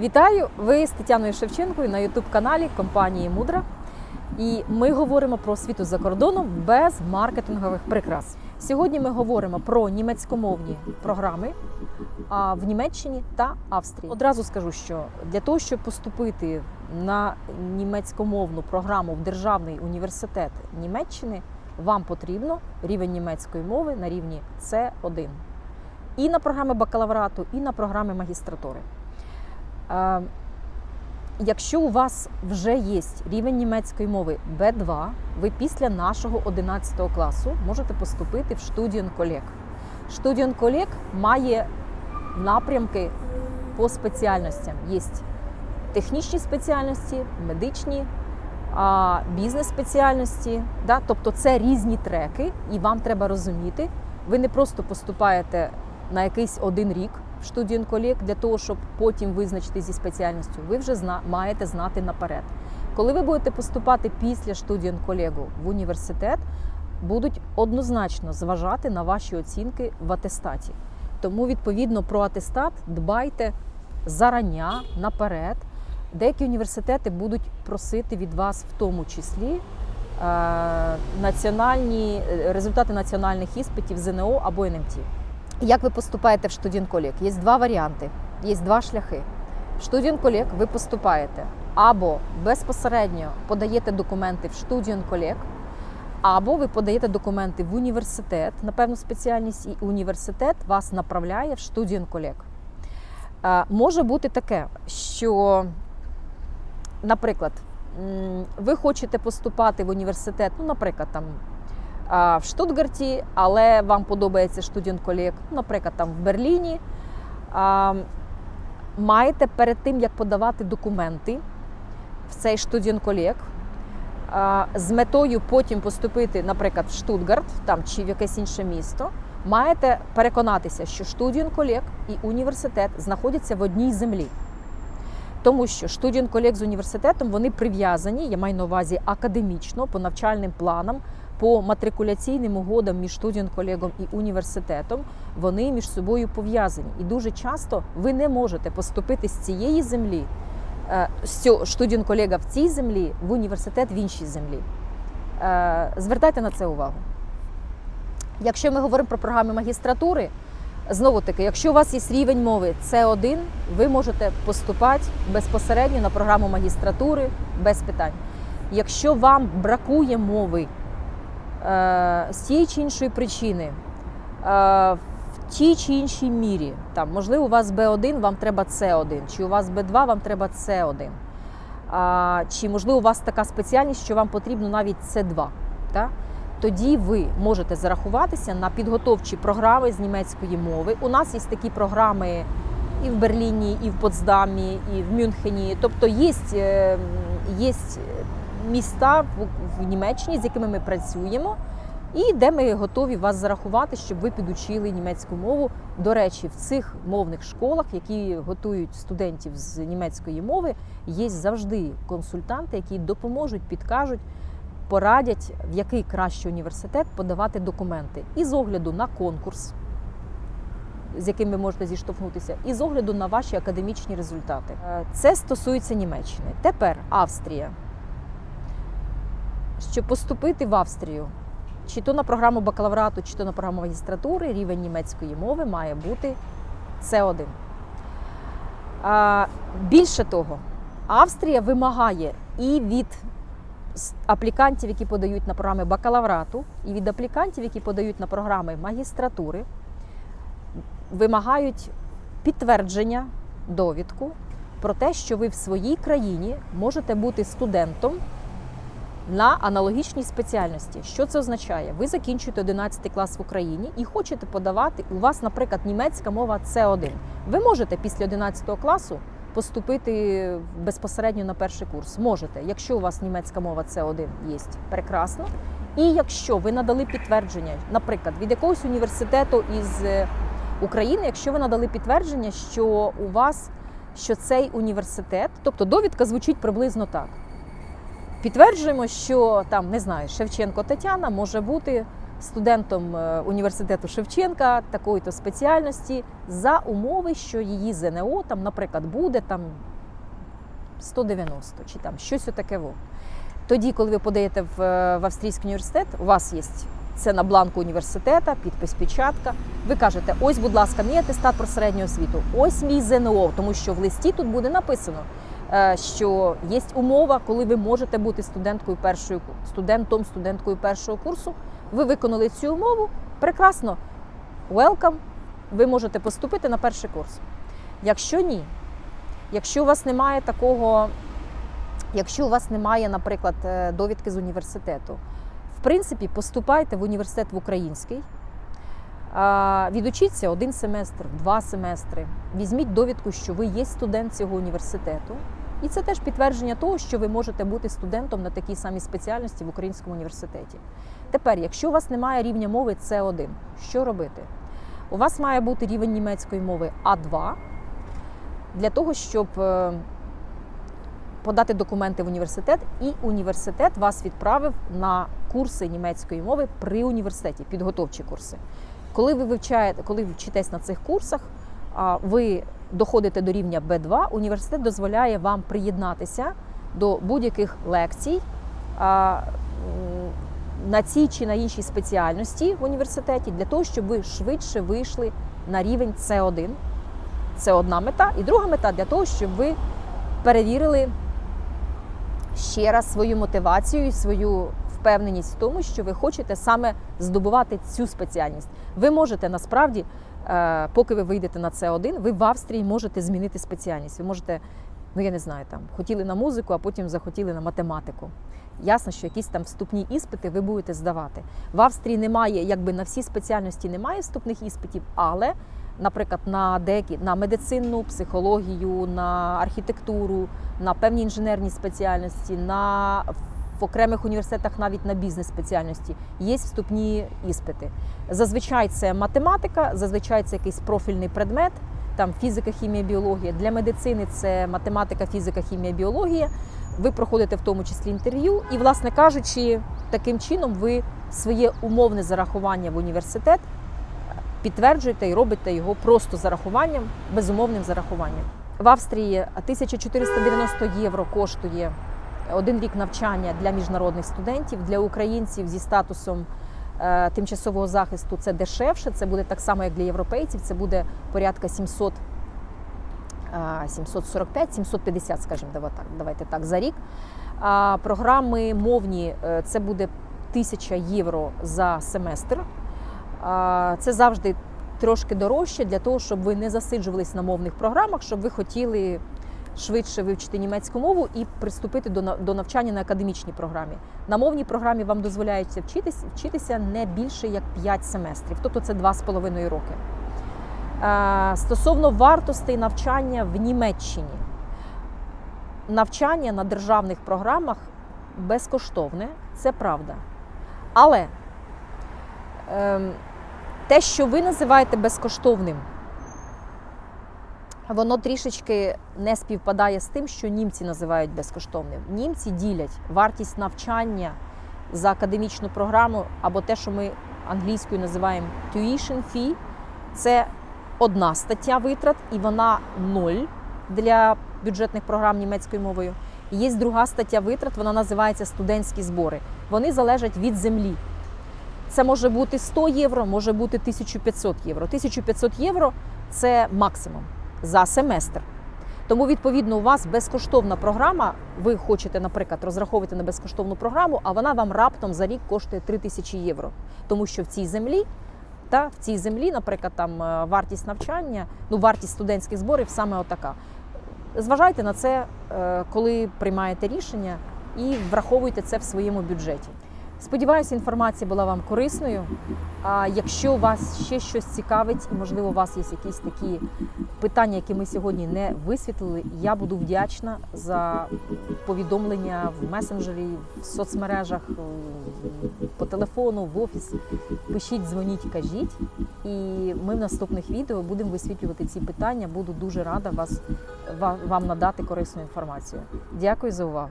Вітаю! Ви з Тетяною Шевченкою на Ютуб-каналі компанії Мудра. І ми говоримо про освіту за кордоном без маркетингових прикрас. Сьогодні ми говоримо про німецькомовні програми в Німеччині та Австрії. Одразу скажу, що для того, щоб поступити на німецькомовну програму в Державний університет Німеччини, вам потрібно рівень німецької мови на рівні С1 і на програми бакалаврату, і на програми магістратури. Якщо у вас вже є рівень німецької мови B2, ви після нашого 11 класу можете поступити в Студіон-Колег. Студіон-Колег має напрямки по спеціальностям. Є технічні спеціальності, медичні, бізнес-спеціальності. Да? Тобто це різні треки, і вам треба розуміти. Ви не просто поступаєте на якийсь один рік в студіон-колег для того, щоб потім визначити зі спеціальністю. Ви вже зна- маєте знати наперед. Коли ви будете поступати після студіон-колегу в університет, будуть однозначно зважати на ваші оцінки в атестаті. Тому, відповідно, про атестат дбайте зарання, наперед. Деякі університети будуть просити від вас в тому числі е, національні е, результати національних іспитів ЗНО або НМТ. Як ви поступаєте в студент-колег? Є два варіанти, є два шляхи. В студент-колег ви поступаєте або безпосередньо подаєте документи в студент-колег, або ви подаєте документи в університет на певну спеціальність, і університет вас направляє в студент-колег. Е, Може бути таке, що, наприклад, ви хочете поступати в університет, ну, наприклад, там в Штутгарті, але вам подобається студент-колег, наприклад, там в Берліні. Маєте перед тим, як подавати документи в цей студент-колег, з метою потім поступити, наприклад, в Штутгарт там, чи в якесь інше місто, маєте переконатися, що студент-колег і університет знаходяться в одній землі. Тому що студент-колег з університетом вони прив'язані, я маю на увазі академічно, по навчальним планам, по матрикуляційним угодам між студент-колегом і університетом, вони між собою пов'язані. І дуже часто ви не можете поступити з цієї землі, студент-колега в цій землі, в університет в іншій землі. Е, Звертайте на це увагу. Якщо ми говоримо про програми магістратури, знову таки, якщо у вас є рівень мови С1, ви можете поступати безпосередньо на програму магістратури без питань. Якщо вам бракує мови е, з тієї чи іншої причини, е, в тій чи іншій мірі, там, можливо, у вас Б1, вам треба С1, чи у вас Б2, вам треба С1. А, чи можливо у вас така спеціальність, що вам потрібно навіть С2. Так? Тоді ви можете зарахуватися на підготовчі програми з німецької мови. У нас є такі програми і в Берліні, і в Потсдамі, і в Мюнхені. Тобто є, е, є міста в- Німеччині, з якими ми працюємо, і де ми готові вас зарахувати, щоб ви підучили німецьку мову. До речі, в цих мовних школах, які готують студентів з німецької мови, є завжди консультанти, які допоможуть, підкажуть, порадять, в який кращий університет подавати документи. І з огляду на конкурс, з яким ви можете зіштовхнутися, і з огляду на ваші академічні результати. Е, Це стосується Німеччини. Тепер Австрія. Щоб поступити в Австрію, чи то на програму бакалаврату, чи то на програму магістратури, рівень німецької мови має бути С1. Більше того, Австрія вимагає і від аплікантів, які подають на програми бакалаврату, і від аплікантів, які подають на програми магістратури, вимагають підтвердження, довідку про те, що ви в своїй країні можете бути студентом на аналогічній спеціальності. Що це означає? Ви закінчуєте 11 клас в Україні і хочете подавати. У вас, наприклад, німецька мова С1. Ви можете після 11 класу поступити безпосередньо на перший курс. Можете, якщо у вас німецька мова С1 є, прекрасно. І якщо ви надали підтвердження, наприклад, від якогось університету із е, України, якщо ви надали підтвердження, що у вас що цей університет, тобто довідка звучить приблизно так. Підтверджуємо, що там не знаю, Шевченко Тетяна може бути студентом е, університету Шевченка такої-то спеціальності за умови, що її ЗНО там, наприклад, буде там 190 чи там щось отаке. Тоді, коли ви подаєте в, е, в австрійський університет, у вас є це на бланку університету, підпис, печатка. Ви кажете, ось, будь ласка, мій атестат про середню освіту, ось мій ЗНО, тому що в листі тут буде написано, що є умова, коли ви можете бути студенткою першої студентом, студенткою першого курсу. Ви виконали цю умову. Прекрасно. Welcome. Ви можете поступити на перший курс. Якщо ні, якщо у вас немає такого, якщо у вас немає, наприклад, е, довідки з університету, в принципі, поступайте в університет в український. Відучіться один семестр, два семестри. Візьміть довідку, що ви є студент цього університету. І це теж підтвердження того, що ви можете бути студентом на такій самій спеціальності в українському університеті. Тепер, якщо у вас немає рівня мови С1, що робити? У вас має бути рівень німецької мови А2 для того, щоб е, подати документи в університет, і університет вас відправив на курси німецької мови при університеті, підготовчі курси. Коли ви вивчаєте, коли ви вчитесь на цих курсах, ви доходите до рівня Б2, університет дозволяє вам приєднатися до будь-яких лекцій на цій чи на іншій спеціальності в університеті для того, щоб ви швидше вийшли на рівень С1. Це одна мета. І друга мета для того, щоб ви перевірили ще раз свою мотивацію і свою впевненість в тому, що ви хочете саме здобувати цю спеціальність. Ви можете насправді, поки ви вийдете на С1, ви в Австрії можете змінити спеціальність. Ви можете, ну я не знаю, там хотіли на музику, а потім захотіли на математику. Ясно, що якісь там вступні іспити ви будете здавати. В Австрії немає, якби на всі спеціальності немає вступних іспитів, але, наприклад, на деякі на медицину, психологію, на архітектуру, на певні інженерні спеціальності, на в окремих університетах навіть на бізнес спеціальності є вступні іспити. Зазвичай це математика, зазвичай це якийсь профільний предмет, там фізика, хімія, біологія. Для медицини це математика, фізика, хімія, біологія. Ви проходите в тому числі інтерв'ю, і, власне кажучи, таким чином ви своє умовне зарахування в університет підтверджуєте і робите його просто зарахуванням, безумовним зарахуванням. В Австрії 1490 євро коштує один рік навчання для міжнародних студентів, для українців зі статусом е, тимчасового захисту це дешевше. Це буде так само, як для європейців. Це буде порядка 700 745-750, скажімо, давайте так, давайте так за рік. А програми мовні е, це буде 1000 євро за семестр. Це завжди трошки дорожче для того, щоб ви не засиджувались на мовних програмах, щоб ви хотіли швидше вивчити німецьку мову і приступити до навчання на академічній програмі. На мовній програмі вам дозволяється вчитись, вчитися не більше як 5 семестрів, тобто це 2,5 роки. Е, Стосовно вартостей навчання в Німеччині, навчання на державних програмах безкоштовне, це правда. Але ем, те, що ви називаєте безкоштовним, воно трішечки не співпадає з тим, що німці називають безкоштовним. Німці ділять вартість навчання за академічну програму або те, що ми англійською називаємо tuition fee, це одна стаття витрат, і вона ноль для бюджетних програм німецькою мовою. Є друга стаття витрат, вона називається студентські збори. Вони залежать від землі. Це може бути 100 євро, може бути 1500 євро. 1500 євро це максимум за семестр. Тому, відповідно, у вас безкоштовна програма. Ви хочете, наприклад, розраховувати на безкоштовну програму, а вона вам раптом за рік коштує 3000 євро. Тому що в цій землі, та в цій землі, наприклад, там е, вартість навчання, ну вартість студентських зборів саме отака. Зважайте на це, е, коли приймаєте рішення, і враховуйте це в своєму бюджеті. Сподіваюся, інформація була вам корисною. А якщо вас ще щось цікавить, і можливо у вас є якісь такі питання, які ми сьогодні не висвітлили, я буду вдячна за повідомлення в месенджері, в соцмережах, по телефону, в офіс. Пишіть, дзвоніть, кажіть. І ми в наступних відео будемо висвітлювати ці питання. Буду дуже рада вас вам надати корисну інформацію. Дякую за увагу.